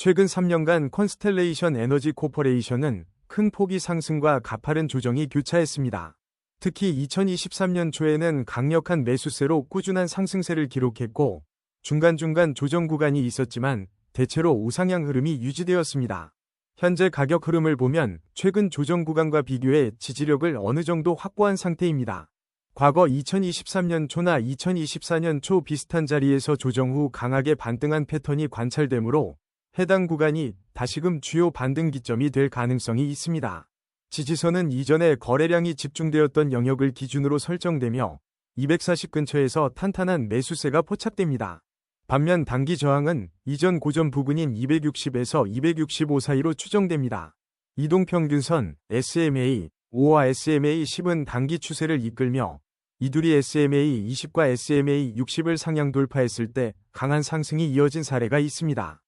최근 3년간 컨스텔레이션 에너지 코퍼레이션은 큰 폭의 상승과 가파른 조정이 교차했습니다. 특히 2023년 초에는 강력한 매수세로 꾸준한 상승세를 기록했고 중간중간 조정 구간이 있었지만 대체로 우상향 흐름이 유지되었습니다. 현재 가격 흐름을 보면 최근 조정 구간과 비교해 지지력을 어느 정도 확보한 상태입니다. 과거 2023년 초나 2024년 초 비슷한 자리에서 조정 후 강하게 반등한 패턴이 관찰되므로 해당 구간이 다시금 주요 반등 기점이 될 가능성이 있습니다. 지지선은 이전에 거래량이 집중되었던 영역을 기준으로 설정되며 240 근처에서 탄탄한 매수세가 포착됩니다. 반면 단기 저항은 이전 고점 부근인 260에서 265 사이로 추정됩니다. 이동평균선 SMA 5와 SMA 10은 단기 추세를 이끌며 이둘이 SMA 20과 SMA 60을 상향 돌파했을 때 강한 상승이 이어진 사례가 있습니다.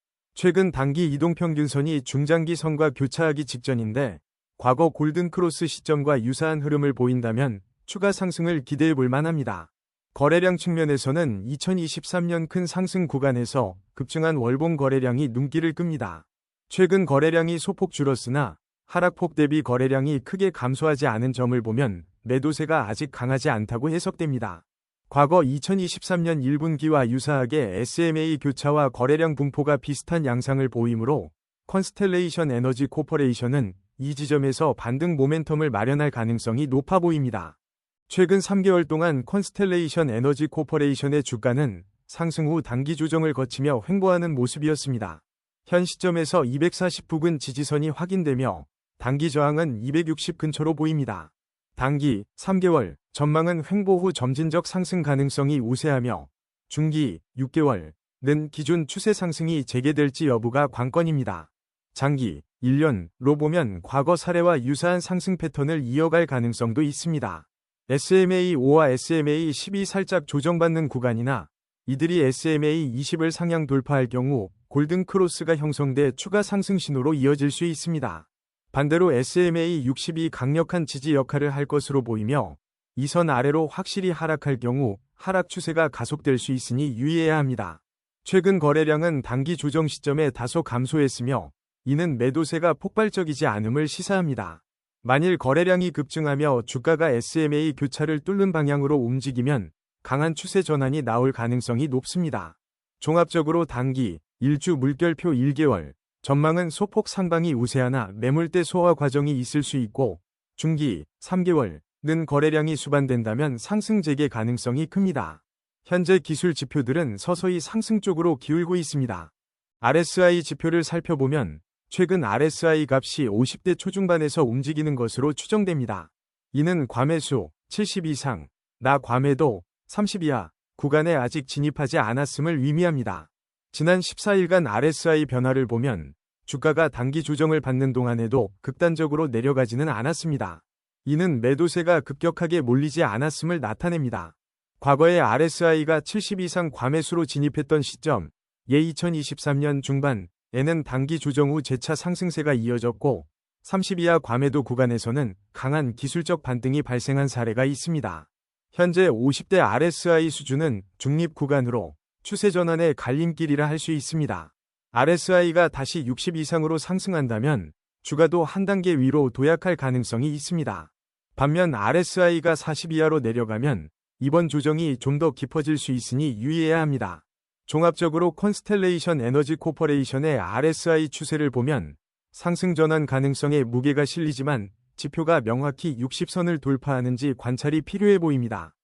최근 단기 이동평균선이 중장기 선과 교차하기 직전인데 과거 골든크로스 시점과 유사한 흐름을 보인다면 추가 상승을 기대해 볼 만합니다. 거래량 측면에서는 2023년 큰 상승 구간에서 급증한 월봉 거래량이 눈길을 끕니다. 최근 거래량이 소폭 줄었으나 하락폭 대비 거래량이 크게 감소하지 않은 점을 보면 매도세가 아직 강하지 않다고 해석됩니다. 과거 2023년 1분기와 유사하게 SMA 교차와 거래량 분포가 비슷한 양상을 보이므로 컨스텔레이션 에너지 코퍼레이션은 이 지점에서 반등 모멘텀을 마련할 가능성이 높아 보입니다. 최근 3개월 동안 컨스텔레이션 에너지 코퍼레이션의 주가는 상승 후 단기 조정을 거치며 횡보하는 모습이었습니다. 현 시점에서 240 부근 지지선이 확인되며 단기 저항은 260 근처로 보입니다. 단기 3개월 전망은 횡보 후 점진적 상승 가능성이 우세하며 중기 6개월는 기존 추세 상승이 재개될지 여부가 관건입니다. 장기 1년로 보면 과거 사례와 유사한 상승 패턴을 이어갈 가능성도 있습니다. SMA5와 SMA10이 살짝 조정받는 구간이나 이들이 SMA20을 상향 돌파할 경우 골든 크로스가 형성돼 추가 상승 신호로 이어질 수 있습니다. 반대로 SMA60이 강력한 지지 역할을 할 것으로 보이며 이 선 아래로 확실히 하락할 경우 하락 추세가 가속될 수 있으니 유의해야 합니다. 최근 거래량은 단기 조정 시점에 다소 감소했으며 이는 매도세가 폭발적이지 않음을 시사합니다. 만일 거래량이 급증하며 주가가 SMA 교차를 뚫는 방향으로 움직이면 강한 추세 전환이 나올 가능성이 높습니다. 종합적으로 단기, 일주 물결표 1개월, 전망은 소폭 상방이 우세하나 매물대 소화 과정이 있을 수 있고 중기, 3개월는 거래량이 수반된다면 상승 재개 가능성이 큽니다. 현재 기술 지표들은 서서히 상승 쪽으로 기울고 있습니다. RSI 지표를 살펴보면 최근 RSI 값이 50대 초중반에서 움직이는 것으로 추정됩니다. 이는 과매수 70 이상, 나 과매도 30 이하 구간에 아직 진입하지 않았음을 의미합니다. 지난 14일간 RSI 변화를 보면 주가가 단기 조정을 받는 동안에도 극단적으로 내려가지는 않았습니다. 이는 매도세가 급격하게 몰리지 않았음을 나타냅니다. 과거에 RSI가 70 이상 과매수로 진입했던 시점, 예 2023년 중반, 에는 단기 조정 후 재차 상승세가 이어졌고 30 이하 과매도 구간에서는 강한 기술적 반등이 발생한 사례가 있습니다. 현재 50대 RSI 수준은 중립 구간으로 추세 전환의 갈림길이라 할 수 있습니다. RSI가 다시 60 이상으로 상승한다면 주가도 한 단계 위로 도약할 가능성이 있습니다. 반면 RSI가 40 이하로 내려가면 이번 조정이 좀 더 깊어질 수 있으니 유의해야 합니다. 종합적으로 컨스텔레이션 에너지 코퍼레이션의 RSI 추세를 보면 상승 전환 가능성에 무게가 실리지만 지표가 명확히 60선을 돌파하는지 관찰이 필요해 보입니다.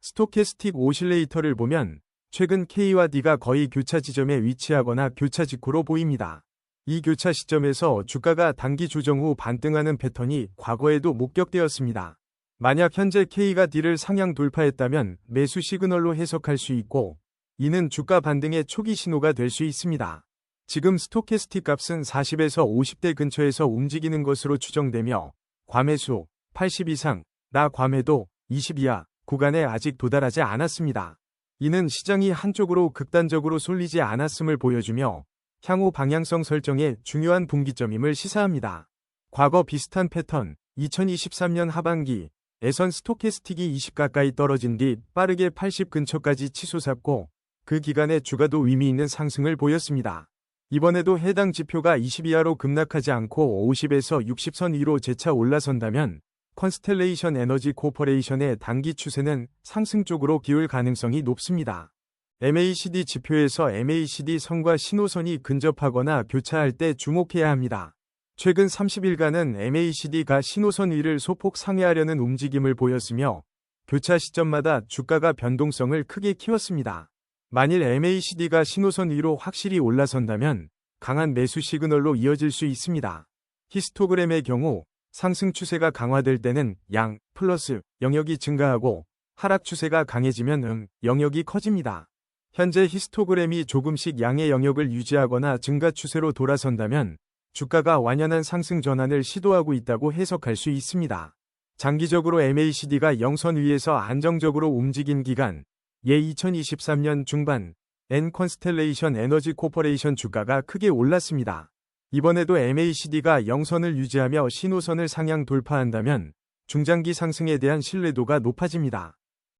스토캐스틱 오실레이터를 보면 최근 K와 D가 거의 교차 지점에 위치하거나 교차 직후로 보입니다. 이 교차 시점에서 주가가 단기 조정 후 반등하는 패턴이 과거에도 목격되었습니다. 만약 현재 K가 D를 상향 돌파했다면 매수 시그널로 해석할 수 있고 이는 주가 반등의 초기 신호가 될 수 있습니다. 지금 스토캐스틱 값은 40에서 50대 근처에서 움직이는 것으로 추정되며 과매수 80 이상, 나 과매도 20 이하 구간에 아직 도달하지 않았습니다. 이는 시장이 한쪽으로 극단적으로 쏠리지 않았음을 보여주며 향후 방향성 설정에 중요한 분기점임을 시사합니다. 과거 비슷한 패턴 2023년 하반기 에선 스토캐스틱이 20 가까이 떨어진 뒤 빠르게 80 근처까지 치솟았고 그 기간에 주가도 의미 있는 상승을 보였습니다. 이번에도 해당 지표가 20 이하로 급락하지 않고 50에서 60선 위로 재차 올라선다면 컨스텔레이션 에너지 코퍼레이션의 단기 추세는 상승 쪽으로 기울 가능성이 높습니다. MACD 지표에서 MACD 선과 신호선이 근접하거나 교차할 때 주목해야 합니다. 최근 30일간은 MACD가 신호선 위를 소폭 상회하려는 움직임을 보였으며 교차 시점마다 주가가 변동성을 크게 키웠습니다. 만일 MACD가 신호선 위로 확실히 올라선다면 강한 매수 시그널로 이어질 수 있습니다. 히스토그램의 경우 상승 추세가 강화될 때는 양, 플러스 영역이 증가하고 하락 추세가 강해지면 응, 영역이 커집니다. 현재 히스토그램이 조금씩 양의 영역을 유지하거나 증가 추세로 돌아선다면 주가가 완연한 상승 전환을 시도하고 있다고 해석할 수 있습니다. 장기적으로 MACD가 영선 위에서 안정적으로 움직인 기간, 예 2023년 중반, N 컨스텔레이션 에너지 코퍼레이션 주가가 크게 올랐습니다. 이번에도 MACD가 영선을 유지하며 신호선을 상향 돌파한다면 중장기 상승에 대한 신뢰도가 높아집니다.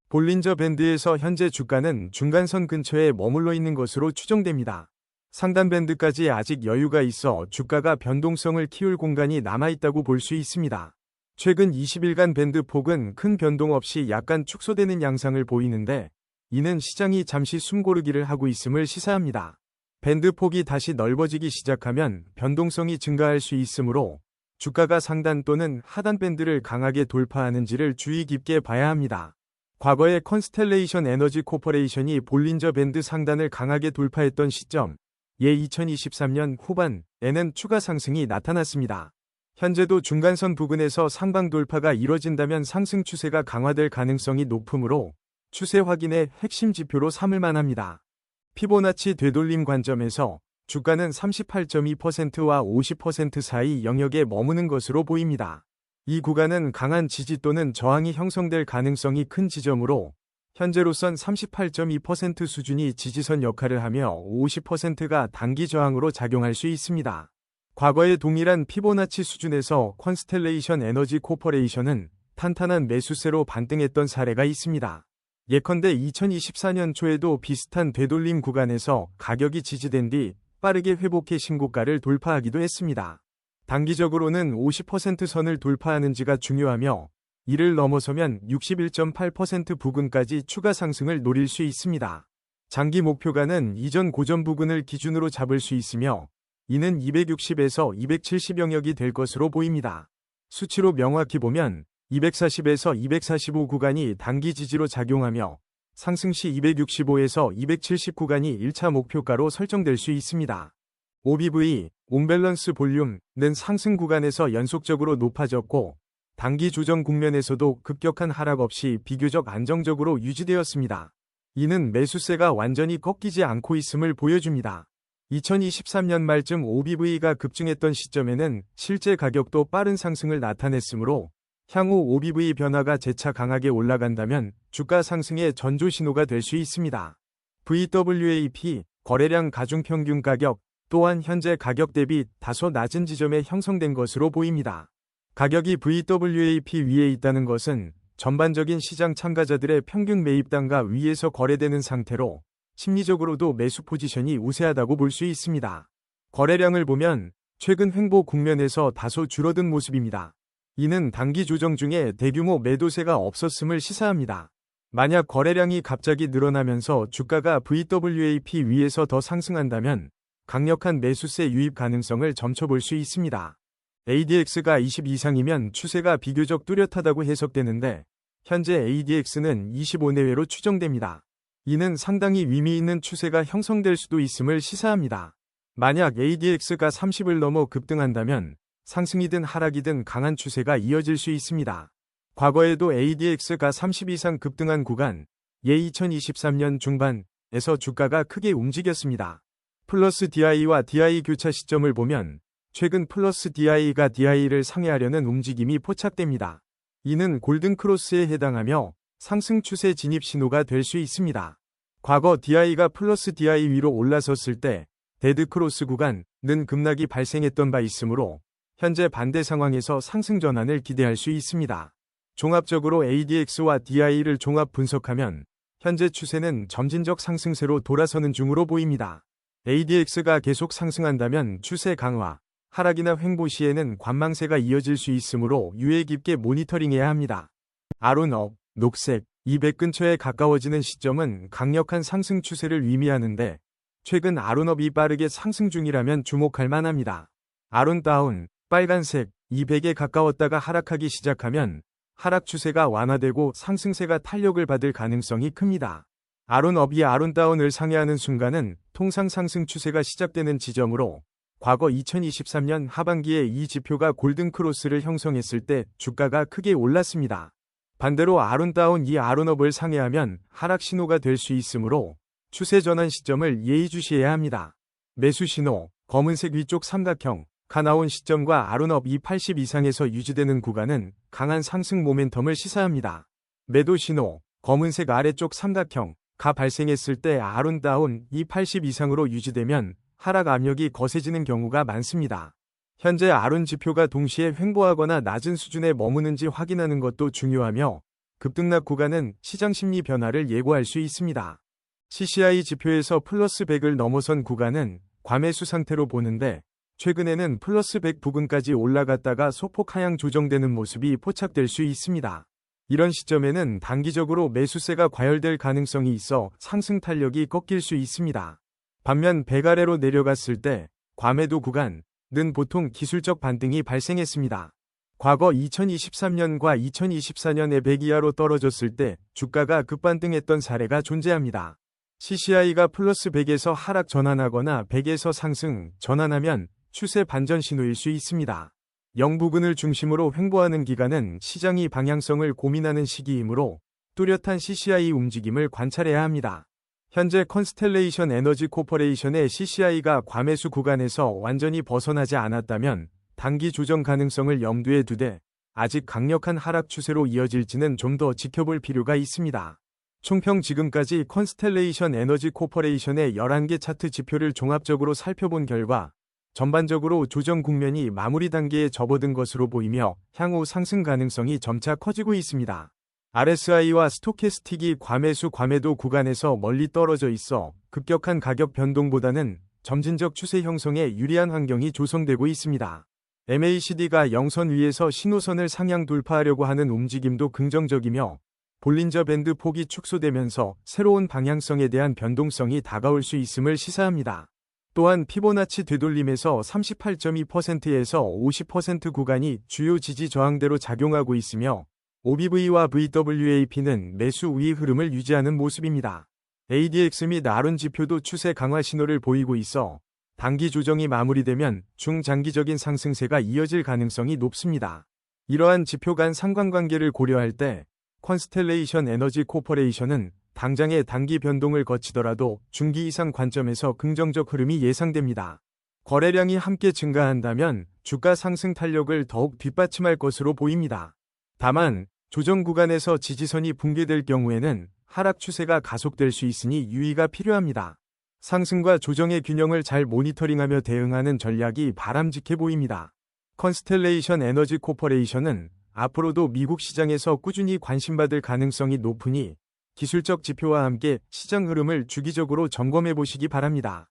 볼린저 밴드에서 현재 주가는 중간선 근처에 머물러 있는 것으로 추정됩니다. 상단 밴드까지 아직 여유가 있어 주가가 변동성을 키울 공간이 남아있다고 볼 수 있습니다. 최근 20일간 밴드 폭은 큰 변동 없이 약간 축소되는 양상을 보이는데 이는 시장이 잠시 숨고르기를 하고 있음을 시사합니다. 밴드 폭이 다시 넓어지기 시작하면 변동성이 증가할 수 있으므로 주가가 상단 또는 하단 밴드를 강하게 돌파하는지를 주의 깊게 봐야 합니다. 과거에 컨스텔레이션 에너지 코퍼레이션이 볼린저 밴드 상단을 강하게 돌파했던 시점, 예 2023년 후반에는 추가 상승이 나타났습니다. 현재도 중간선 부근에서 상방 돌파가 이뤄진다면 상승 추세가 강화될 가능성이 높으므로 추세 확인의 핵심 지표로 삼을 만합니다. 피보나치 되돌림 관점에서 주가는 38.2%와 50% 사이 영역에 머무는 것으로 보입니다. 이 구간은 강한 지지 또는 저항이 형성될 가능성이 큰 지점으로 현재로선 38.2% 수준이 지지선 역할을 하며 50%가 단기 저항으로 작용할 수 있습니다. 과거의 동일한 피보나치 수준에서 컨스텔레이션 에너지 코퍼레이션은 탄탄한 매수세로 반등했던 사례가 있습니다. 예컨대 2024년 초에도 비슷한 되돌림 구간에서 가격이 지지된 뒤 빠르게 회복해 신고가를 돌파하기도 했습니다. 단기적으로는 50% 선을 돌파하는지가 중요하며 이를 넘어서면 61.8% 부근까지 추가 상승을 노릴 수 있습니다. 장기 목표가는 이전 고점 부근을 기준으로 잡을 수 있으며 이는 260에서 270 영역이 될 것으로 보입니다. 수치로 명확히 보면 240에서 245 구간이 단기 지지로 작용하며 상승 시 265에서 270 구간이 1차 목표가로 설정될 수 있습니다. OBV, 온밸런스 볼륨은 상승 구간에서 연속적으로 높아졌고 단기 조정 국면에서도 급격한 하락 없이 비교적 안정적으로 유지되었습니다. 이는 매수세가 완전히 꺾이지 않고 있음을 보여줍니다. 2023년 말쯤 OBV가 급증했던 시점에는 실제 가격도 빠른 상승을 나타냈으므로 향후 OBV 변화가 재차 강하게 올라간다면 주가 상승의 전조 신호가 될 수 있습니다. VWAP, 거래량 가중 평균 가격 또한 현재 가격 대비 다소 낮은 지점에 형성된 것으로 보입니다. 가격이 VWAP 위에 있다는 것은 전반적인 시장 참가자들의 평균 매입단가 위에서 거래되는 상태로 심리적으로도 매수 포지션이 우세하다고 볼 수 있습니다. 거래량을 보면 최근 횡보 국면에서 다소 줄어든 모습입니다. 이는 단기 조정 중에 대규모 매도세가 없었음을 시사합니다. 만약 거래량이 갑자기 늘어나면서 주가가 VWAP 위에서 더 상승한다면 강력한 매수세 유입 가능성을 점쳐볼 수 있습니다. ADX가 20 이상이면 추세가 비교적 뚜렷하다고 해석되는데 현재 ADX는 25 내외로 추정됩니다. 이는 상당히 의미 있는 추세가 형성될 수도 있음을 시사합니다. 만약 ADX가 30을 넘어 급등한다면 상승이든 하락이든 강한 추세가 이어질 수 있습니다. 과거에도 ADX가 30 이상 급등한 구간, 예 2023년 중반에서 주가가 크게 움직였습니다. 플러스 DI와 DI 교차 시점을 보면 최근 플러스 DI가 DI를 상회하려는 움직임이 포착됩니다. 이는 골든크로스에 해당하며 상승 추세 진입 신호가 될 수 있습니다. 과거 DI가 플러스 DI 위로 올라섰을 때 데드크로스 구간은 급락이 발생했던 바 있으므로 현재 반대 상황에서 상승 전환을 기대할 수 있습니다. 종합적으로 ADX와 DI를 종합 분석하면 현재 추세는 점진적 상승세로 돌아서는 중으로 보입니다. ADX가 계속 상승한다면 추세 강화, 하락이나 횡보 시에는 관망세가 이어질 수 있으므로 유의 깊게 모니터링해야 합니다. 아론업, 녹색, 200 근처에 가까워지는 시점은 강력한 상승 추세를 의미하는데 최근 아론업이 빠르게 상승 중이라면 주목할 만합니다. 아론다운, 빨간색, 200에 가까웠다가 하락하기 시작하면 하락 추세가 완화되고 상승세가 탄력을 받을 가능성이 큽니다. 아론업이 아론다운을 상회하는 순간은 통상 상승 추세가 시작되는 지점으로 과거 2023년 하반기에 이 지표가 골든크로스를 형성했을 때 주가가 크게 올랐습니다. 반대로 아론다운 이 아론업을 상회하면 하락 신호가 될 수 있으므로 추세 전환 시점을 예의주시해야 합니다. 매수 신호, 검은색 위쪽 삼각형, 가나온 시점과 아론업 280 이상에서 유지되는 구간은 강한 상승 모멘텀을 시사합니다. 매도 신호, 검은색 아래쪽 삼각형, 가 발생했을 때 아론다운 280 이상으로 유지되면 하락 압력이 거세지는 경우가 많습니다. 현재 아론 지표가 동시에 횡보하거나 낮은 수준에 머무는지 확인하는 것도 중요하며 급등락 구간은 시장 심리 변화를 예고할 수 있습니다. CCI 지표에서 플러스 100을 넘어선 구간은 과매수 상태로 보는데 최근에는 플러스 100 부근까지 올라갔다가 소폭 하향 조정되는 모습이 포착될 수 있습니다. 이런 시점에는 단기적으로 매수세가 과열될 가능성이 있어 상승 탄력이 꺾일 수 있습니다. 반면 배가래로 내려갔을 때 과매도 구간은 보통 기술적 반등이 발생했습니다. 과거 2023년과 2024년에 100 이하로 떨어졌을 때 주가가 급반등했던 사례가 존재합니다. CCI가 플러스 100에서 하락 전환하거나 100에서 상승 전환하면 추세 반전 신호일 수 있습니다. 영부근을 중심으로 횡보하는 기간은 시장이 방향성을 고민하는 시기이므로 뚜렷한 CCI 움직임을 관찰해야 합니다. 현재 컨스텔레이션 에너지 코퍼레이션의 CCI가 과매수 구간에서 완전히 벗어나지 않았다면 단기 조정 가능성을 염두에 두되 아직 강력한 하락 추세로 이어질지는 좀 더 지켜볼 필요가 있습니다. 총평 지금까지 컨스텔레이션 에너지 코퍼레이션의 11개 차트 지표를 종합적으로 살펴본 결과 전반적으로 조정 국면이 마무리 단계에 접어든 것으로 보이며 향후 상승 가능성이 점차 커지고 있습니다. RSI와 스토캐스틱이 과매수 과매도 구간에서 멀리 떨어져 있어 급격한 가격 변동보다는 점진적 추세 형성에 유리한 환경이 조성되고 있습니다. MACD가 영선 위에서 신호선을 상향 돌파하려고 하는 움직임도 긍정적이며 볼린저 밴드 폭이 축소되면서 새로운 방향성에 대한 변동성이 다가올 수 있음을 시사합니다. 또한 피보나치 되돌림에서 38.2%에서 50% 구간이 주요 지지 저항대로 작용하고 있으며 OBV와 VWAP는 매수 우위 흐름을 유지하는 모습입니다. ADX 및 아론 지표도 추세 강화 신호를 보이고 있어 단기 조정이 마무리되면 중장기적인 상승세가 이어질 가능성이 높습니다. 이러한 지표 간 상관관계를 고려할 때 컨스텔레이션 에너지 코퍼레이션은 당장의 단기 변동을 거치더라도 중기 이상 관점에서 긍정적 흐름이 예상됩니다. 거래량이 함께 증가한다면 주가 상승 탄력을 더욱 뒷받침할 것으로 보입니다. 다만 조정 구간에서 지지선이 붕괴될 경우에는 하락 추세가 가속될 수 있으니 유의가 필요합니다. 상승과 조정의 균형을 잘 모니터링하며 대응하는 전략이 바람직해 보입니다. 컨스텔레이션 에너지 코퍼레이션은 앞으로도 미국 시장에서 꾸준히 관심받을 가능성이 높으니 기술적 지표와 함께 시장 흐름을 주기적으로 점검해 보시기 바랍니다.